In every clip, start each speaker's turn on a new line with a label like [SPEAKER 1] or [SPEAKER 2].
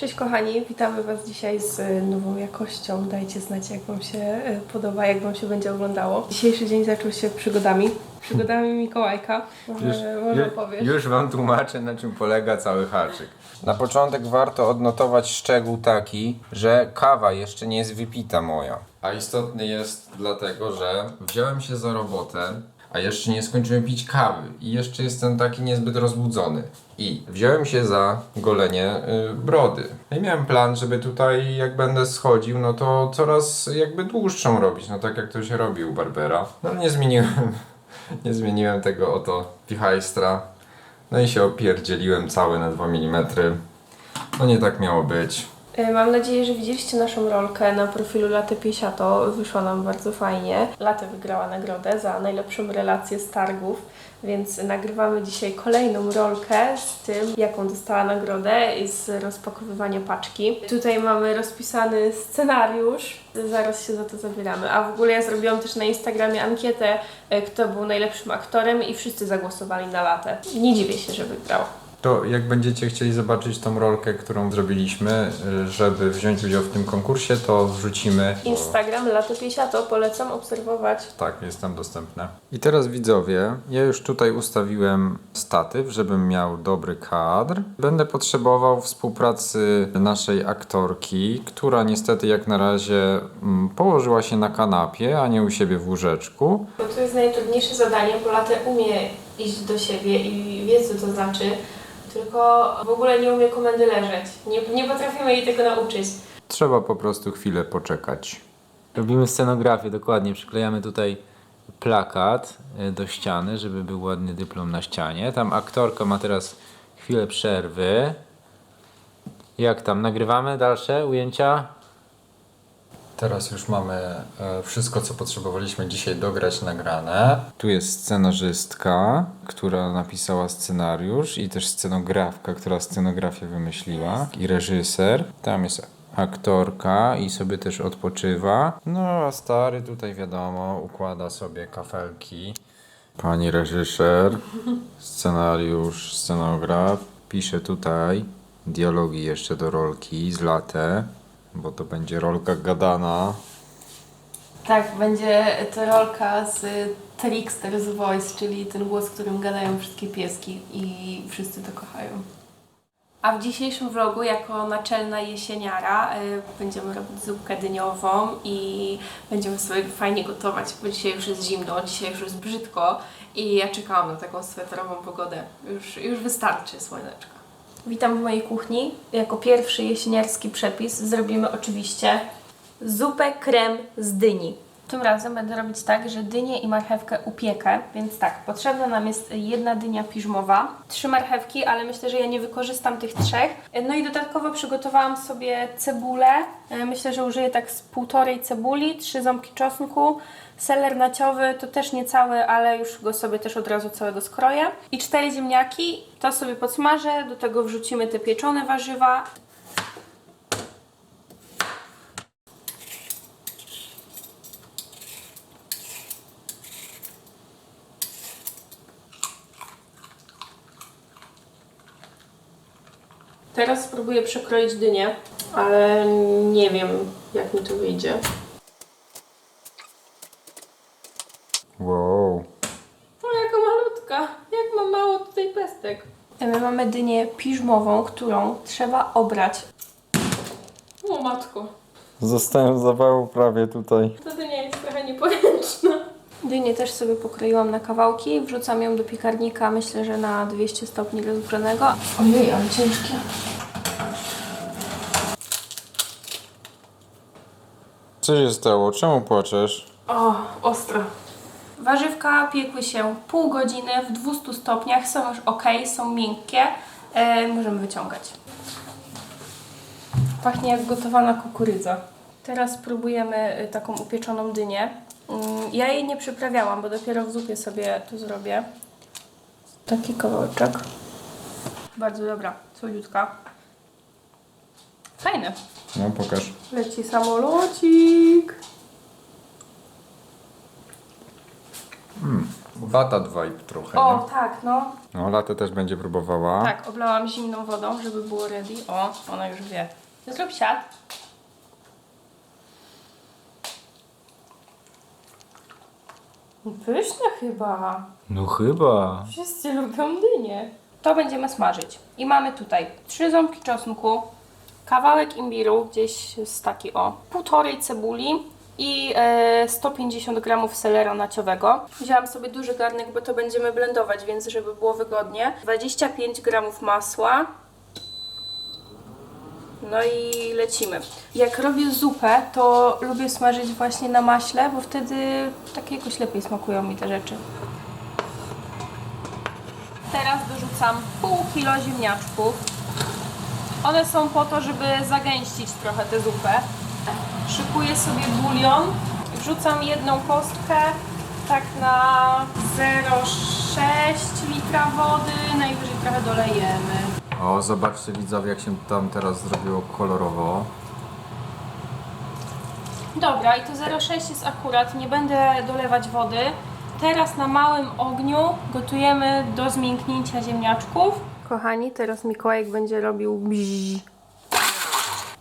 [SPEAKER 1] Cześć kochani, witamy Was dzisiaj z y, nową jakością. Dajcie znać jak Wam się y, podoba, jak Wam się będzie oglądało. Dzisiejszy dzień zaczął się przygodami. Przygodami Mikołajka. Może, może opowiesz?
[SPEAKER 2] już wam tłumaczę na czym polega cały haczyk. Na początek warto odnotować szczegół taki, że kawa jeszcze nie jest wypita moja. A istotny jest dlatego, że wziąłem się za robotę, a jeszcze nie skończyłem pić kawy i jeszcze jestem taki niezbyt rozbudzony. I wziąłem się za golenie y, brody. No I miałem plan, żeby tutaj jak będę schodził, no to coraz jakby dłuższą robić, no tak jak to się robi u Barbera. No nie zmieniłem, nie zmieniłem tego oto pichajstra. No i się opierdzieliłem cały na 2 mm. No nie tak miało być.
[SPEAKER 1] Y, Mam nadzieję, że widzieliście naszą rolkę na profilu Latte Piesiato. Wyszła nam bardzo fajnie. Latte wygrała nagrodę za najlepszą relację z targów, więc nagrywamy dzisiaj kolejną rolkę z tym, jaką dostała nagrodę i z rozpakowywania paczki. Tutaj mamy rozpisany scenariusz. Zaraz się za to zabieramy. A w ogóle ja zrobiłam też na Instagramie ankietę, y, kto był najlepszym aktorem i wszyscy zagłosowali na Latę. Nie dziwię się, że wygrał.
[SPEAKER 2] To jak będziecie chcieli zobaczyć tą rolkę, którą zrobiliśmy, żeby wziąć udział w tym konkursie, to wrzucimy.
[SPEAKER 1] Instagram Latte Piesiato polecam obserwować.
[SPEAKER 2] Tak, jest tam dostępne. I teraz widzowie, ja już tutaj ustawiłem statyw, żebym miał dobry kadr. Będę potrzebował współpracy naszej aktorki, która niestety jak na razie mm, położyła się na kanapie, a nie u siebie w łóżeczku.
[SPEAKER 1] To jest najtrudniejsze zadanie, bo Latte umie iść do siebie i wie, co to znaczy, tylko w ogóle nie umie komendy leżeć. Nie, nie potrafimy jej tego nauczyć.
[SPEAKER 2] Trzeba po prostu chwilę poczekać.
[SPEAKER 3] Robimy scenografię, dokładnie. Przyklejamy tutaj plakat e, do ściany, żeby był ładny dyplom na ścianie. Tam aktorka ma teraz chwilę przerwy. Jak tam? Nagrywamy dalsze ujęcia?
[SPEAKER 2] Teraz już mamy e, wszystko, co potrzebowaliśmy dzisiaj dograć nagrane. Tu jest scenarzystka, która napisała scenariusz i też scenografka, która scenografię wymyśliła i reżyser. Tam jest aktorka i sobie też odpoczywa. No a stary tutaj wiadomo, układa sobie kafelki. Pani reżyser, scenariusz, scenograf. Pisze tutaj dialogi jeszcze do rolki z latę, bo to będzie rolka gadana.
[SPEAKER 1] Tak, będzie to rolka z Trickster's Voice, czyli ten głos, którym gadają wszystkie pieski i wszyscy to kochają. A w dzisiejszym vlogu, jako naczelna jesieniara, y, będziemy robić zupkę dyniową i będziemy sobie fajnie gotować, bo dzisiaj już jest zimno, dzisiaj już jest brzydko i ja czekałam na taką sweterową pogodę. Już, już wystarczy słoneczka. Witam w mojej kuchni. Jako pierwszy jesieniarski przepis zrobimy oczywiście zupę krem z dyni. Tym razem będę robić tak, że dynię i marchewkę upiekę, więc tak, potrzebna nam jest jedna dynia piżmowa, trzy marchewki, ale myślę, że ja nie wykorzystam tych trzech. No i dodatkowo przygotowałam sobie cebulę, E, myślę, że użyję tak z półtorej cebuli, trzy ząbki czosnku, seler naciowy, to też nie cały, ale już go sobie też od razu całego skroję. I cztery ziemniaki, to sobie podsmażę, do tego wrzucimy te pieczone warzywa, Teraz spróbuję przekroić dynię, ale nie wiem, jak mi to wyjdzie.
[SPEAKER 2] Wow.
[SPEAKER 1] O, jaka malutka! Jak ma mało tutaj pestek. My mamy dynię piżmową, którą trzeba obrać. O matko,
[SPEAKER 2] Zostałem zawału prawie tutaj.
[SPEAKER 1] ta dynia jest trochę nieporęczna. Dynię też sobie pokroiłam na kawałki, wrzucam ją do piekarnika, myślę, że na 200 stopni rozgrzanego. Ojej, ale ciężkie.
[SPEAKER 2] Co się stało? Czemu płaczesz?
[SPEAKER 1] O, ostro. Warzywka piekły się pół godziny w 200 stopniach, są już ok, są miękkie. E, możemy wyciągać. Pachnie jak gotowana kukurydza. Teraz spróbujemy y, taką upieczoną dynię. Mm, Ja jej nie przyprawiałam, bo dopiero w zupie sobie to zrobię. Taki kawałeczek. Bardzo dobra, słodziutka. Fajne.
[SPEAKER 2] No pokaż.
[SPEAKER 1] Leci samolocik.
[SPEAKER 2] wata dwa i trochę,
[SPEAKER 1] O,
[SPEAKER 2] nie?
[SPEAKER 1] tak, no.
[SPEAKER 2] No, latę też będzie próbowała.
[SPEAKER 1] Tak, oblałam zimną wodą, żeby było ready. O, ona już wie. Zrób siat. Pyszne chyba.
[SPEAKER 3] No chyba.
[SPEAKER 1] Wszyscy lubią dynię. To będziemy smażyć. I mamy tutaj trzy ząbki czosnku, kawałek imbiru, gdzieś z taki o, półtorej cebuli i e, 150 gramów selera naciowego. Wzięłam sobie duży garnek, bo to będziemy blendować, więc żeby było wygodnie. 25 gramów masła. No i lecimy. Jak robię zupę, to lubię smażyć właśnie na maśle, bo wtedy tak jakoś lepiej smakują mi te rzeczy. Teraz dorzucam pół kilo ziemniaczków. One są po to, żeby zagęścić trochę tę zupę. Szykuję sobie bulion. Wrzucam jedną kostkę, tak na 0,6 litra wody, najwyżej trochę dolejemy.
[SPEAKER 2] O, zobaczcie widzowie, jak się tam teraz zrobiło kolorowo.
[SPEAKER 1] Dobra, i to 0,6 jest akurat, nie będę dolewać wody. Teraz na małym ogniu gotujemy do zmięknięcia ziemniaczków. Kochani, teraz Mikołajek będzie robił bzz.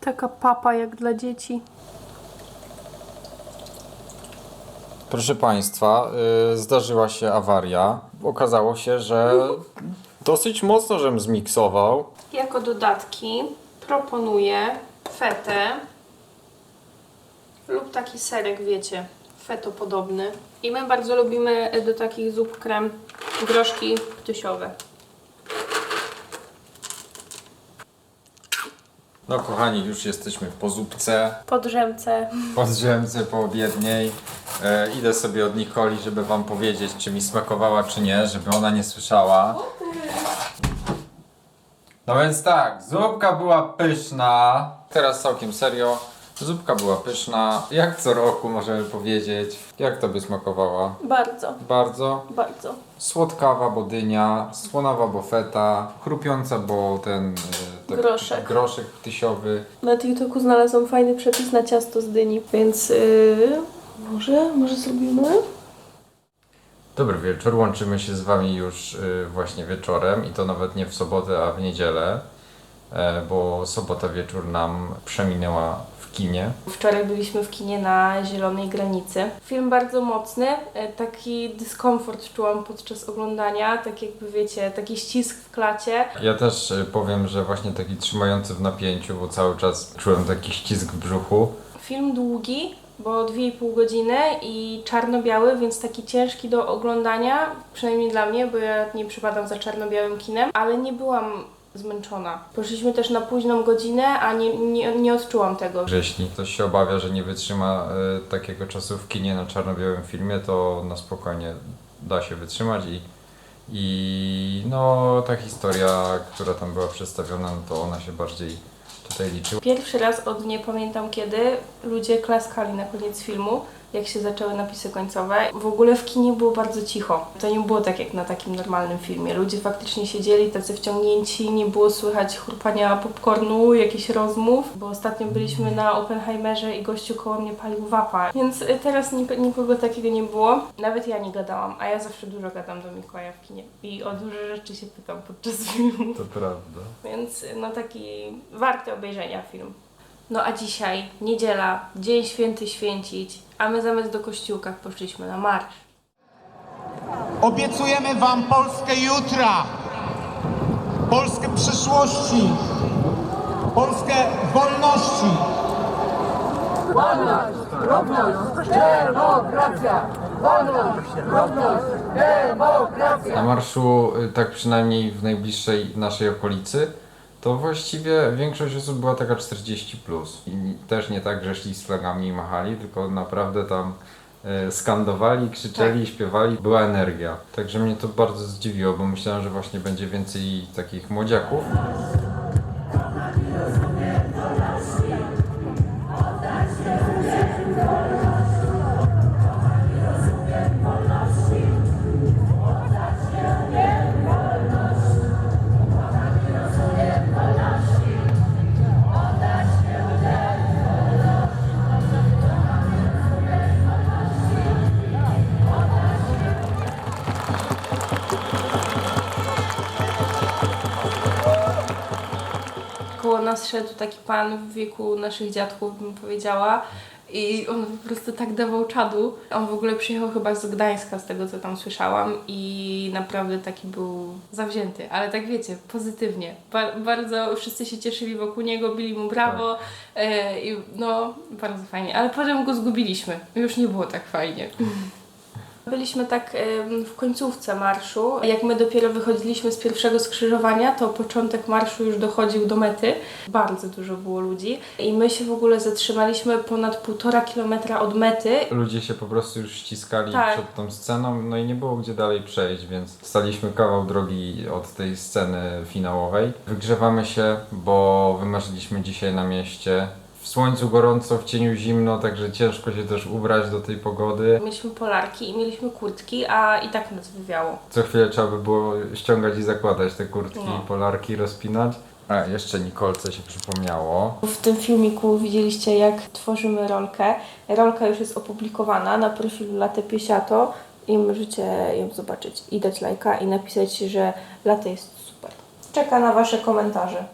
[SPEAKER 1] Taka papa jak dla dzieci.
[SPEAKER 2] Proszę Państwa, y, zdarzyła się awaria. Okazało się, że dosyć mocno żem zmiksował.
[SPEAKER 1] Jako dodatki proponuję fetę lub taki serek, wiecie, feto podobny. I my bardzo lubimy do takich zup krem groszki ptysiowe.
[SPEAKER 2] No kochani, już jesteśmy po zupce,
[SPEAKER 1] Po drzemce.
[SPEAKER 2] po drzemce, po obiedniej. E, idę sobie od Nikoli, żeby Wam powiedzieć, czy mi smakowała, czy nie, żeby ona nie słyszała. No więc tak, zupka była pyszna. Teraz całkiem serio. Zupka była pyszna. Jak co roku możemy powiedzieć. Jak Tobie smakowała?
[SPEAKER 1] Bardzo,
[SPEAKER 2] Bardzo.
[SPEAKER 1] bardzo.
[SPEAKER 2] Słodkawa bodynia, słonawa bofeta, chrupiąca, bo ten e, tak-
[SPEAKER 1] Groszek.
[SPEAKER 2] groszek tysiowy.
[SPEAKER 1] Na TikToku znalazłam fajny przepis na ciasto z dyni, więc yy, może, może zrobimy?
[SPEAKER 2] Dobry wieczór, łączymy się z Wami już y, właśnie wieczorem i to nawet nie w sobotę, a w niedzielę, e, bo sobota wieczór nam przeminęła kinie.
[SPEAKER 1] Wczoraj byliśmy w kinie na Zielonej Granicy. Film bardzo mocny, e, taki dyskomfort czułam podczas oglądania, tak jakby wiecie, taki ścisk w klacie.
[SPEAKER 2] Ja też y, powiem, że właśnie taki trzymający w napięciu, bo cały czas czułem taki ścisk w brzuchu.
[SPEAKER 1] Film długi, bo 2,5 godziny i czarno-biały, więc taki ciężki do oglądania, przynajmniej dla mnie, bo ja nie przypadam za czarno-białym kinem, ale nie byłam zmęczona. Poszliśmy też na późną godzinę, a nie, nie, nie odczułam tego.
[SPEAKER 2] Że jeśli ktoś się obawia, że nie wytrzyma y, takiego czasu w kinie na czarno-białym filmie, to na spokojnie da się wytrzymać i, i no ta historia, która tam była przedstawiona, no to ona się bardziej tutaj liczy.
[SPEAKER 1] Pierwszy raz od nie pamiętam kiedy ludzie klaskali na koniec filmu, jak się zaczęły napisy końcowe. W ogóle w kinie było bardzo cicho. To nie było tak jak na takim normalnym filmie. Ludzie faktycznie siedzieli tacy wciągnięci, nie było słychać chrupania popcornu, jakichś rozmów, bo ostatnio byliśmy na Oppenheimerze i gościu koło mnie palił wapa. Więc y, teraz nik- nikogo takiego nie było. Nawet ja nie gadałam, a ja zawsze dużo gadam do Mikołaja w kinie i o duże rzeczy się pytam podczas filmu.
[SPEAKER 2] To prawda.
[SPEAKER 1] Więc no taki warty obejrzenia film. No a dzisiaj, niedziela, dzień święty święcić, a my zamiast do kościółka poszliśmy na marsz.
[SPEAKER 4] Obiecujemy Wam Polskę jutra, Polskę przyszłości, Polskę wolności.
[SPEAKER 2] Na marszu, y, tak przynajmniej w najbliższej naszej okolicy, to właściwie większość osób była taka 40 plus. I też nie tak, że szli z flagami i machali, tylko naprawdę tam y, skandowali, krzyczeli, śpiewali, była energia. Także mnie to bardzo zdziwiło, bo myślałem, że właśnie będzie więcej takich młodziaków.
[SPEAKER 1] Nas szedł taki pan w wieku naszych dziadków, bym powiedziała. I on po prostu tak dawał czadu. On w ogóle przyjechał chyba z Gdańska, z tego co tam słyszałam. I naprawdę taki był zawzięty. Ale tak wiecie, pozytywnie. Ba- bardzo wszyscy się cieszyli wokół niego, bili mu brawo. E, I no, bardzo fajnie. Ale potem go zgubiliśmy. Już nie było tak fajnie. Byliśmy tak w końcówce marszu. Jak my dopiero wychodziliśmy z pierwszego skrzyżowania, to początek marszu już dochodził do mety. Bardzo dużo było ludzi i my się w ogóle zatrzymaliśmy ponad półtora kilometra od mety.
[SPEAKER 2] Ludzie się po prostu już ściskali
[SPEAKER 1] Tak.
[SPEAKER 2] przed tą sceną, no i nie było gdzie dalej przejść, więc staliśmy kawał drogi od tej sceny finałowej. Wygrzewamy się, bo wymarzyliśmy dzisiaj na mieście. W słońcu gorąco, w cieniu zimno, także ciężko się też ubrać do tej pogody.
[SPEAKER 1] Mieliśmy polarki i mieliśmy kurtki, a i tak nas wywiało.
[SPEAKER 2] Co chwilę trzeba by było ściągać i zakładać te kurtki,
[SPEAKER 1] No.
[SPEAKER 2] polarki, rozpinać. A jeszcze Nikolce się przypomniało.
[SPEAKER 1] W tym filmiku widzieliście, jak tworzymy rolkę. Rolka już jest opublikowana na profilu Latte Piesiato i możecie ją zobaczyć i dać lajka i napisać, że latte jest super. Czeka na Wasze komentarze.